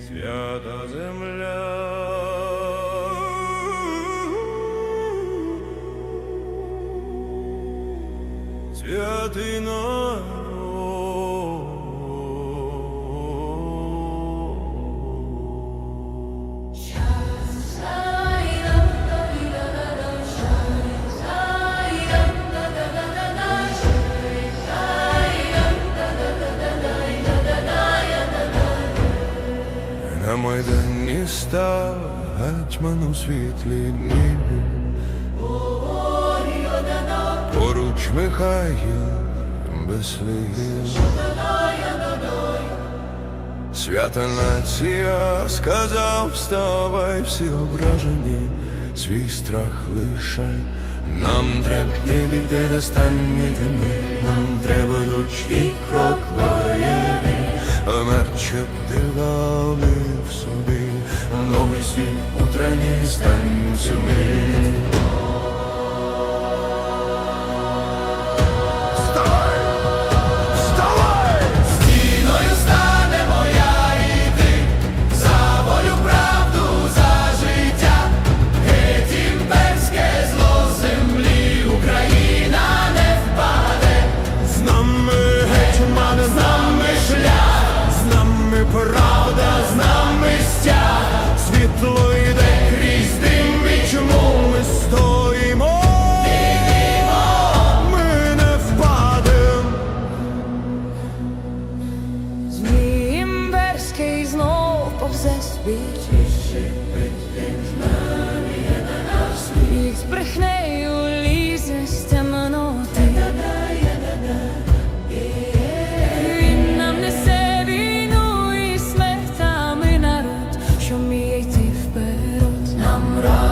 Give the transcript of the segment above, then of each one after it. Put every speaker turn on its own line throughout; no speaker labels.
Свята земля. Святий народ. Майдані став гетьман у світлі дні. Поруч Михаїл без слів. Свята нація сказав, вставай всі ображені, свій страх лишай. Нам треба йти до останні теми, нам треба ручний крок а мерче дивали в собі, новий світ утренній станцюми.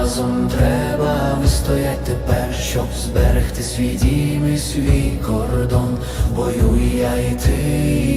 Разом треба вистоять тепер, щоб зберегти свій дім і свій кордон. Бою я і ти,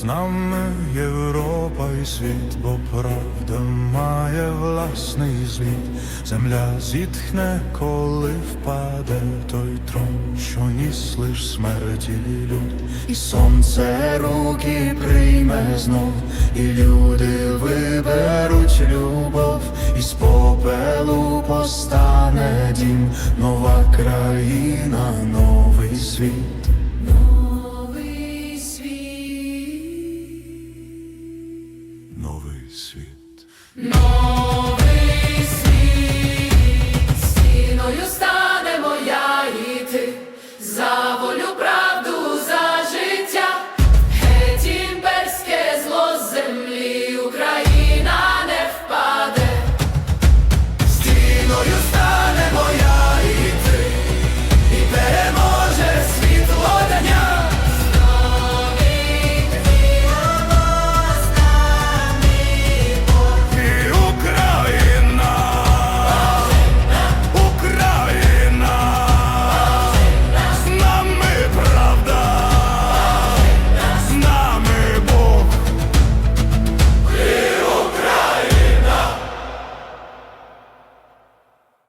з
нами Європа і світ, бо правда має власний звіт. Земля зітхне, коли впаде той трон, що ніс лиш смерті люд.
і сонце руки прийме знов, і люди виберуть любов, і з попелу постане дім, нова країна, новий світ. No.